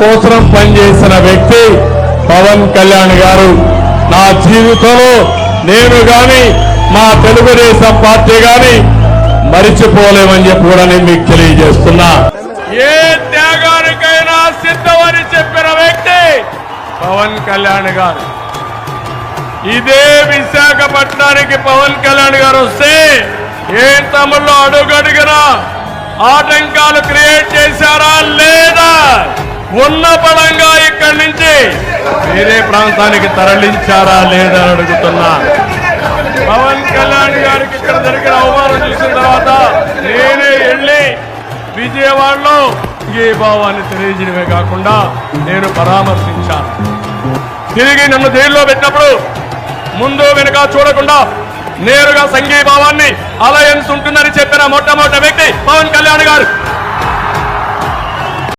కోసం పనిచేసిన వ్యక్తి పవన్ కళ్యాణ్ గారు. నా జీవితంలో నేను గాని మా తెలుగుదేశం పార్టీ గాని మరిచిపోలేమని చెప్పి కూడా నేను మీకు తెలియజేస్తున్నా. ఏ త్యాగానికైనా సిద్ధమని చెప్పిన వ్యక్తి పవన్ కళ్యాణ్ గారు. ఇదే విశాఖపట్నానికి పవన్ కళ్యాణ్ గారు వస్తే ఏ తమలో అడుగడుగునా ఆటంకాలు క్రియేట్ ఉన్న పడంగా ఇక్కడి నుంచి వేరే ప్రాంతానికి తరలించారా లేదా అడుగుతున్నా. పవన్ కళ్యాణ్ గారికి ఇక్కడ జరిగిన అవమానం చూసిన తర్వాత నేనే వెళ్ళి విజయవాడలో ఈ భావాన్ని తెలియజేయడమే కాకుండా నేను పరామర్శించాను. తిరిగి నన్ను జైల్లో పెట్టినప్పుడు ముందు వెనుక చూడకుండా నేరుగా సంఘీభావాన్ని అలయన్స్ ఉంటుందని చెప్పిన మొట్టమొదటి వ్యక్తి పవన్ కళ్యాణ్ గారు.